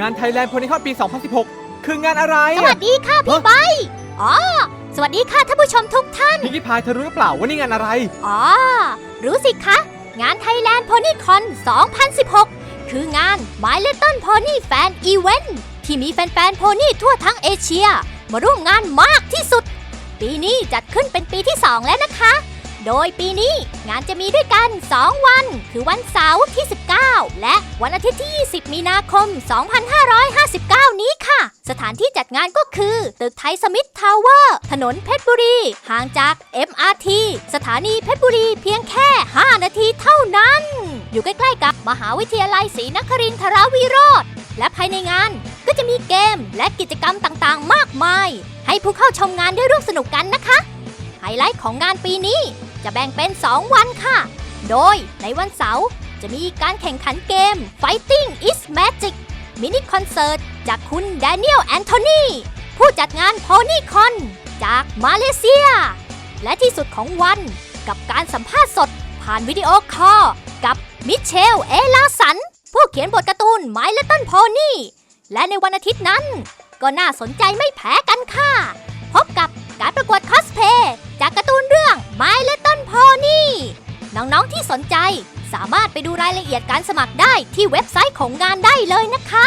งาน Thailand p o n y c o n ปี 2016 คืองานอะไรสวัสดีค่ะพี่ใบอ๋อ สวัสดีค่ะท่านผู้ชมทุกท่าน พิงกี้พายเธอรู้หรือเปล่าว่านี่งานอะไร อ๋อ รู้สิคะ งาน Thailand PonyCon 2016 คืองาน My Little Pony Fan Event ที่มีแฟนๆโพนี่ทั่วทั้งเอเชีย มาร่วมงานมากที่สุด ปีนี้จัดขึ้นเป็นปีที่ 2 แล้วนะคะ โดยปีนี้งานจะมีด้วยกัน 2 วัน คือวันเสาร์ที่ 19 และวันอาทิตย์ที่ 20 มีนาคม 2559 นี้ค่ะ สถานที่จัดงานก็คือ ตึกไทยสมิธทาวเวอร์ ถนนเพชรบุรี ห่างจาก MRT สถานีเพชรบุรีเพียงแค่ 5 นาทีเท่านั้น อยู่ใกล้ๆกับมหาวิทยาลัยศรีนครินทราวิโรธและภายในงานก็จะมีเกมและกิจกรรมต่างๆ มากมาย ให้ผู้เข้าชมงานได้ร่วมสนุกกันนะคะไฮไลท์ของงานปีนี้ จะแบ่งเป็น 2 วันค่ะ โดยในวันเสาร์จะมีการแข่งขันเกม Fighting is Magic มินิคอนเสิร์ตจากคุณแดเนียลแอนโทนีผู้จัดงาน PonyCon จากมาเลเซีย และที่สุดของวันกับการสัมภาษณ์สดผ่านวิดีโอคอลกับมิเชล เอลาสัน ผู้เขียนบทการ์ตูน My Little Pony และในวันอาทิตย์นั้น ก็น่าสนใจไม่แพ้กันค่ะ ดูรายละเอียดการสมัครได้ที่เว็บไซต์ของงานได้เลยนะคะ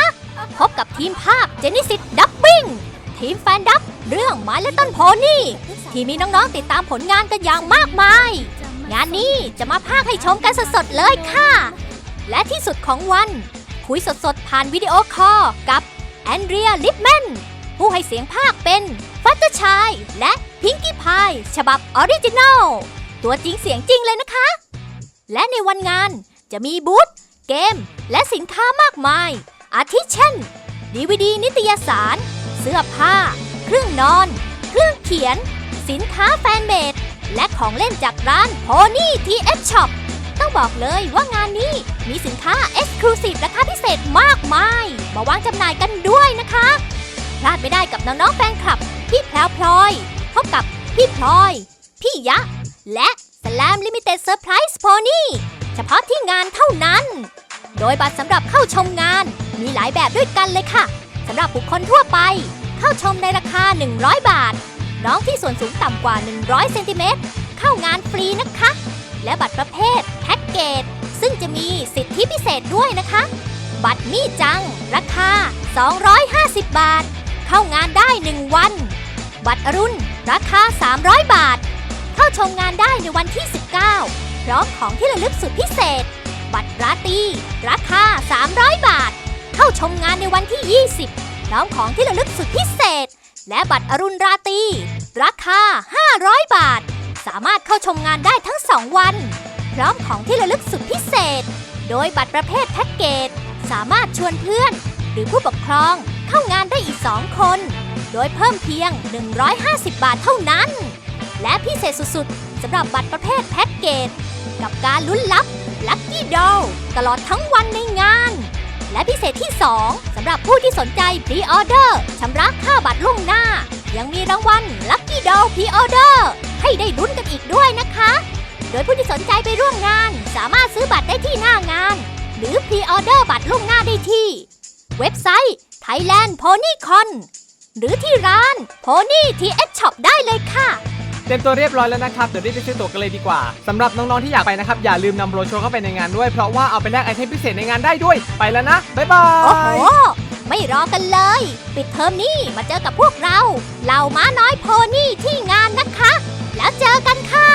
พบกับทีมภาค Genesis Dubbing ทีมแฟนดับเรื่อง My Little Pony ที่มีน้องๆติดตามผลงานกันอย่างมากมาย งานนี้จะมาภาคให้ชมกันสดๆเลยค่ะ และที่สุดของวัน คุยสดๆ ผ่านวิดีโอคอลกับแอนเดรียลิปแมนผู้ให้เสียงภาคเป็นฟัตเตอร์ชาย และพิงกี้พายฉบับออริจินัลตัวจริงเสียงจริงเลยนะคะ และในวันงาน จะมีบูธเกม และสินค้ามากมาย อาทิเช่น ดีวดีนิตยสาร เสื้อผ้า เครื่องนอน เครื่องเขียน สินค้าแฟนเมด และของเล่นจากร้าน Pony TS Shop ต้องบอกเลยว่างานนี้มีสินค้า Exclusive ราคาพิเศษมากมาย มาวางจำหน่ายกันด้วยนะคะ พลาดไม่ได้กับน้องๆแฟนคลับ พี่แพลวพลอยพบกับพี่พลอย พี่ยะ และสแลมลิมิเต็ดเซอร์ไพรส์โพนี่ เฉพาะที่งานเท่านั้น โดยบัตรสำหรับเข้าชมงานมีหลายแบบด้วยกันเลยค่ะสำหรับบุคคลทั่วไป เข้าชมในราคา 100 บาท น้องที่ส่วนสูงต่ำกว่า 100เซนติเมตรเข้างานฟรีนะคะ และบัตรประเภทแพ็กเกจซึ่งจะมีสิทธิพิเศษด้วยนะคะ บัตรมี่จัง ราคา 250 บาท เข้างานได้ 1 วัน บัตรอรุณ ราคา 300 บาท เข้าชมงานได้ในวันที่ 19 พร้อมของที่ระลึกสุดพิเศษ บัตรราตรีราคา 300 บาท เข้าชมงานในวันที่ 20 พร้อมของที่ระลึกสุดพิเศษ และบัตรอรุณราตรีราคา 500 บาท สามารถเข้าชมงานได้ทั้ง 2 วัน พร้อมของที่ระลึกสุดพิเศษ โดยบัตรประเภทแพ็กเกจ สามารถชวนเพื่อน หรือผู้ปกครองเข้างานได้อีก 2 คน โดยเพิ่มเพียง 150 บาทเท่านั้น และพิเศษสุดๆ สำหรับบัตรประเภทแพ็กเกจ กับการลุ้นลับลัคกี้ดอลตลอดทั้งวันในงาน และพิเศษที่ 2สำหรับผู้ที่สนใจพรีออเดอร์ชำระค่าบัตรล่วงหน้า ยังมีรางวัลลัคกี้ดอลพรีออเดอร์ให้ได้ลุ้นกันอีกด้วยนะคะ โดยผู้ที่สนใจไปร่วมงาน สามารถซื้อบัตรได้ที่หน้างาน หรือพรีออเดอร์บัตรล่วงหน้าได้ที่ เว็บไซต์ Thailand PonyCon หรือที่ร้าน Pony TS Shop ได้เลยค่ะ เต็มตัวเรียบร้อยแล้วนะครับเดี๋ยวรีบไปซื้อตั๋วกันเลยดีกว่าสำหรับน้องๆที่อยากไปนะครับอย่าลืมนำโบรชัวร์เข้าไปในงานด้วย เพราะว่าเอาไปแลกไอเทมพิเศษในงานได้ด้วยไปแล้วนะบ๊ายบายโอ้โหไม่รอกันเลย ปิดเทอมนี่มาเจอกับพวกเรา เหล่าม้าน้อยโพนี่ที่งานนะคะ แล้วเจอกันค่ะ